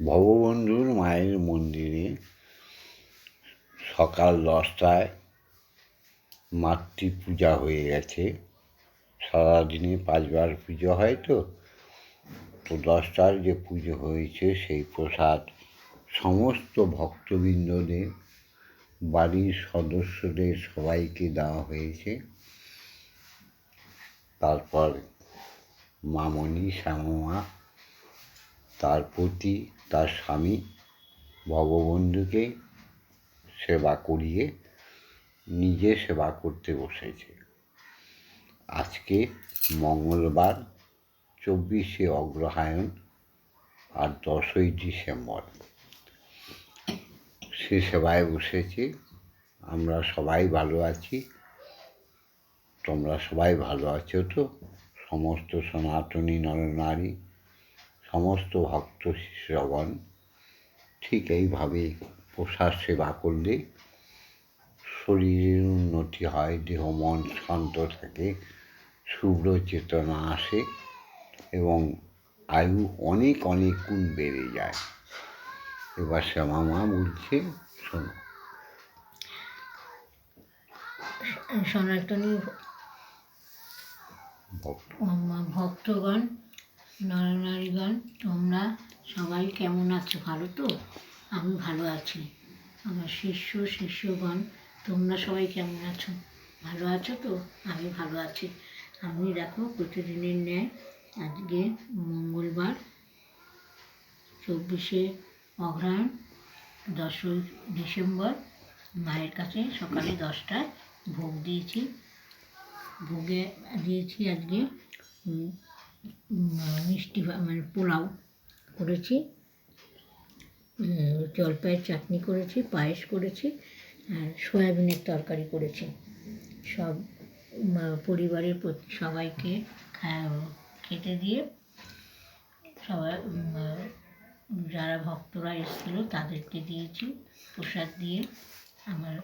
ভববন্ধুর মায়ের মন্দিরে সকাল দশটায় মাতৃ পূজা হয়ে গেছে। সারাদিনে পাঁচবার পুজো হয় তো। তো দশটার যে পুজো হয়েছে, সেই প্রসাদ সমস্ত ভক্তবৃন্দদের, বাড়ির সদস্যদের সবাইকে দেওয়া হয়েছে। তারপর মামনি শ্যামমা, তার পতি তার স্বামী ভববন্ধুকে সেবা করিয়ে নিজে সেবা করতে বসেছে। আজকে মঙ্গলবার, চব্বিশে অগ্রহায়ণ আর দশই ডিসেম্বর। সে সেবায় বসেছে। আমরা সবাই ভালো আছি। তোমরা সবাই ভালো আছো তো? সমস্ত সনাতনী নরনারী সমস্ত ভক্ত শিষ্যগণ ঠিক এইভাবে প্রসাদ সেবা করলে শরীরের উন্নতি হয় দেহ মন শান্ত থাকে শুভ্র চেতনা আসে এবং আয়ু অনেক অনেক গুণ বেড়ে যায়। এবার শ্যামা মা বলছে শোনো। সনাতনী ভক্তগণ নরনারীগণ তোমরা সবাই কেমন আছো? ভালো তো? আমি ভালো আছি। আমার শিষ্য, শিষ্যগণ, তোমরা সবাই কেমন আছো? ভালো আছো তো? আমি ভালো আছি। আমি দেখো, প্রতিদিনের ন্যায় আজকে মঙ্গলবার, চব্বিশে অগ্রহায়ণ দশই ডিসেম্বর। মায়ের কাছে সকালে দশটায় ভোগ দিয়েছি। ভোগে দিয়েছি আজকে মিষ্টি মানে পোলাও করেছি। জলপাইয়ের চাটনি করেছি, পায়েস করেছি, আর সয়াবিনের তরকারি করেছি। সব পরিবারের সবাইকে খেতে দিয়ে সবাই যারা ভক্তরা এসেছিল তাদেরকে দিয়েছি প্রসাদ দিয়ে। আমার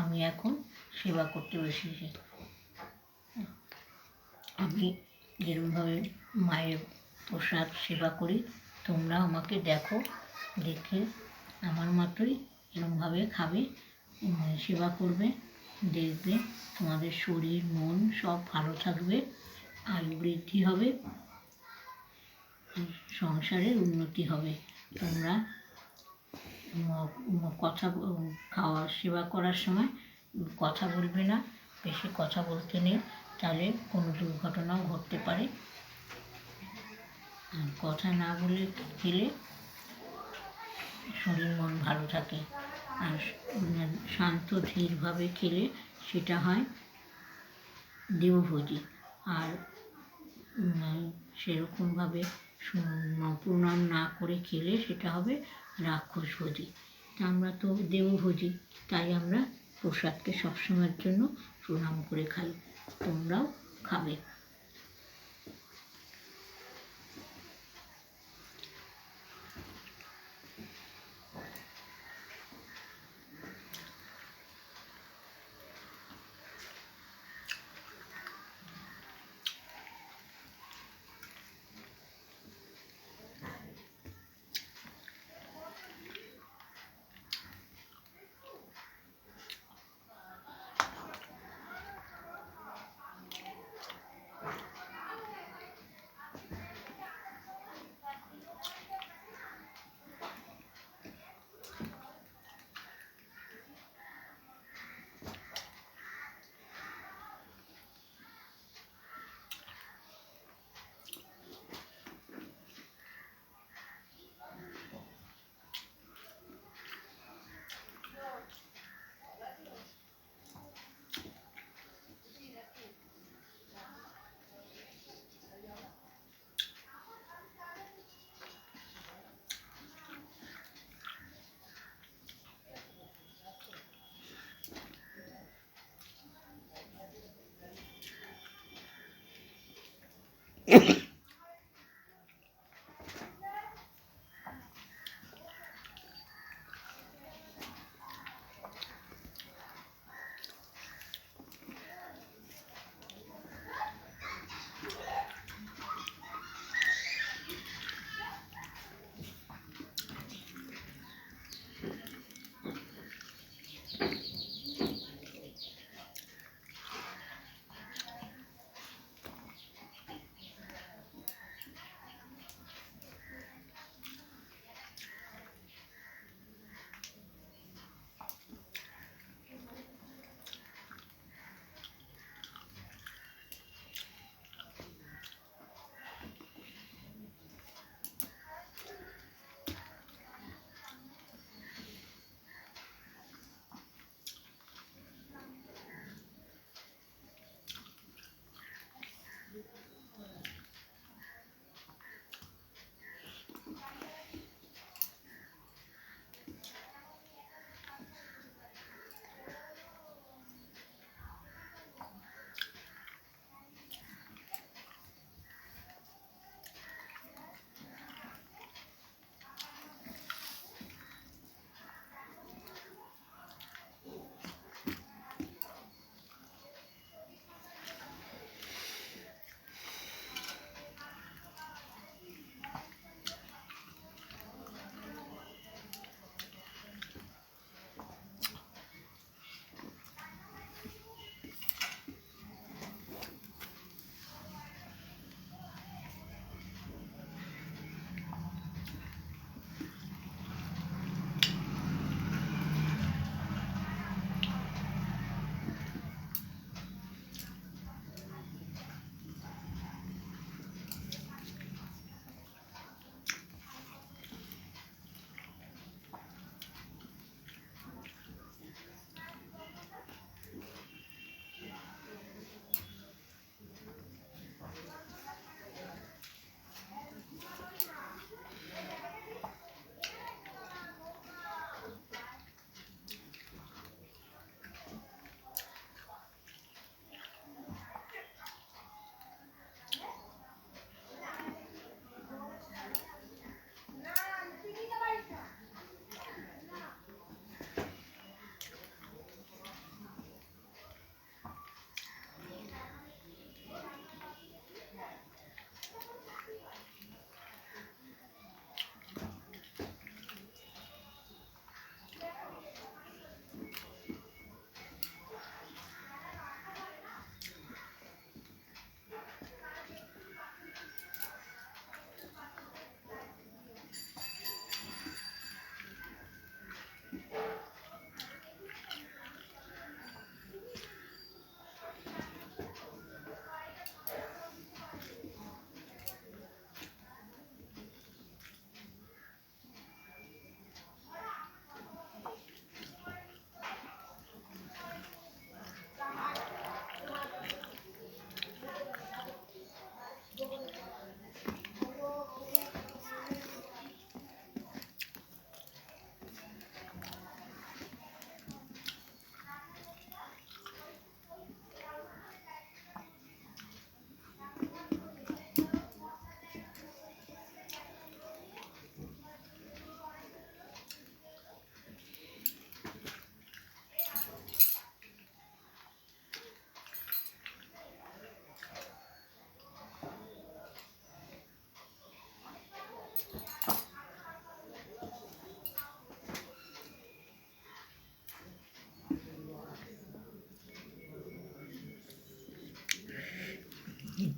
আমি এখন সেবা করতে বসেছি। আমি যেরকমভাবে মায়ের প্রসাদ সেবা করি, তোমরা আমাকে দেখো, দেখে আমার মতোই এরকমভাবে খাবে সেবা করবে, দেখবে তোমাদের শরীর, মন সব ভালো থাকবে, আয়ু বৃদ্ধি হবে, সংসারের উন্নতি হবে। তোমরা কথা খাওয়া, সেবা করার সময় কথা বলবে না, বেশি কথা বলতে নেই। তাহলে কোনো দুর্ঘটনাও ঘটতে পারে। কথা না বলে খেলে শরীর মন ভালো থাকে। আর শান্ত, ধীরভাবে খেলে সেটা হয় দেবভোজি আর সেরকমভাবে সু- প্রণাম না করে খেলে সেটা হবে রাক্ষসভোজি। তা আমরা তো দেবভোজি তাই আমরা প্রসাদকে সবসময়ের জন্য প্রণাম করে খাই। তোমরাও খাবে। Yeah.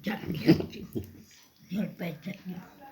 চাটনি খাচ্ছি জলপাইয়ের চাটনি টক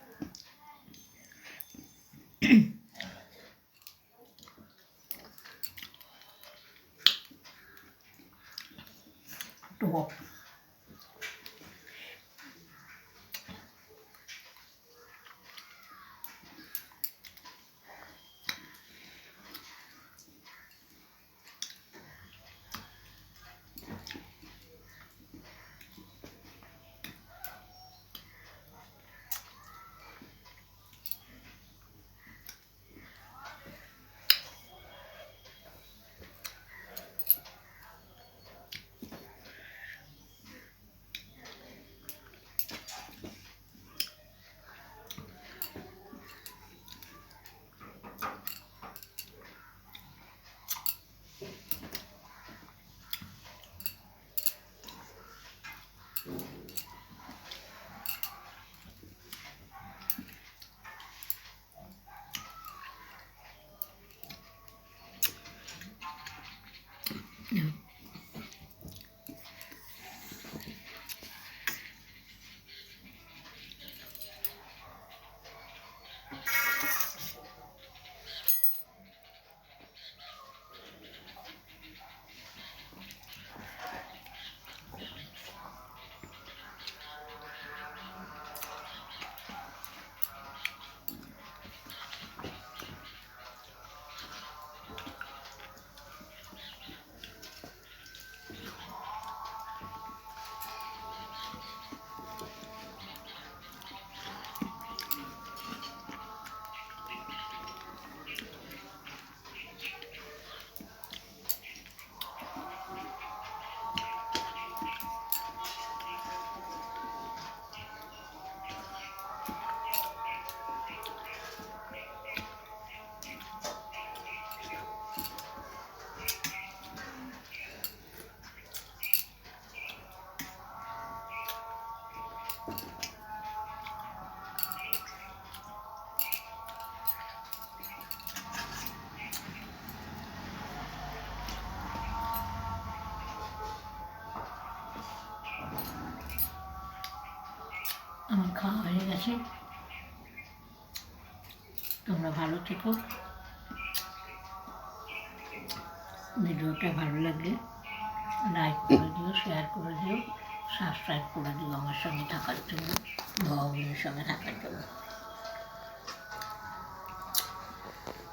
আমার খাওয়া হয়ে গেছে। তোমরা ভালো থেকো। ভিডিওটা ভালো লাগলে লাইক করে দিও শেয়ার করে দিও সাবস্ক্রাইব করে দিও আমার সঙ্গে থাকার জন্য ভগবানের সঙ্গে থাকার জন্য।